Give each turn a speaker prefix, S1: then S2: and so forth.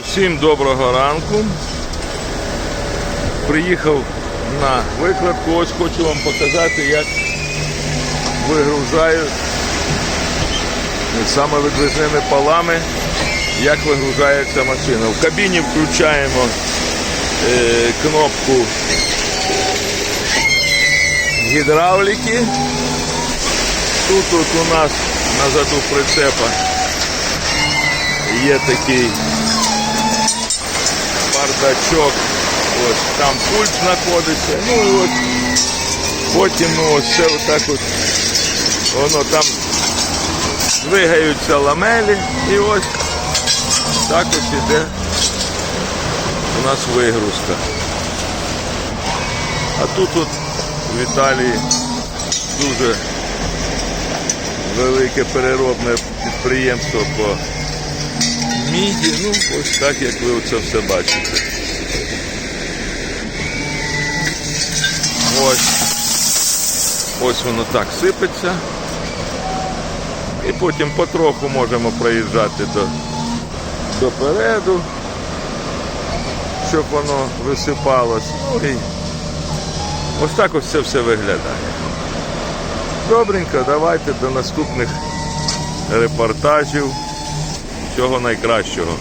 S1: Усім доброго ранку. Приїхав на викладку. Ось хочу вам показати, як вигружають саме видвижними полами, як вигружається машина. В кабіні включаємо е, кнопку гідравліки. Тут от у нас на заду прицепа є такий бардачок. Ось там пульт знаходиться. Ну і ось потім ну, ось все отак от воно там двигаються ламелі і ось так ось іде у нас вигрузка. А тут от в Італії дуже велике переробне підприємство по міді. Ну, ось так, як ви це все бачите. Ось. Ось воно так сипеться. І потім потроху можемо проїжджати до, допереду, щоб воно висипалось. Ну і ось так ось це все виглядає. Добренько, давайте до наступних репортажів. Всього найкращого.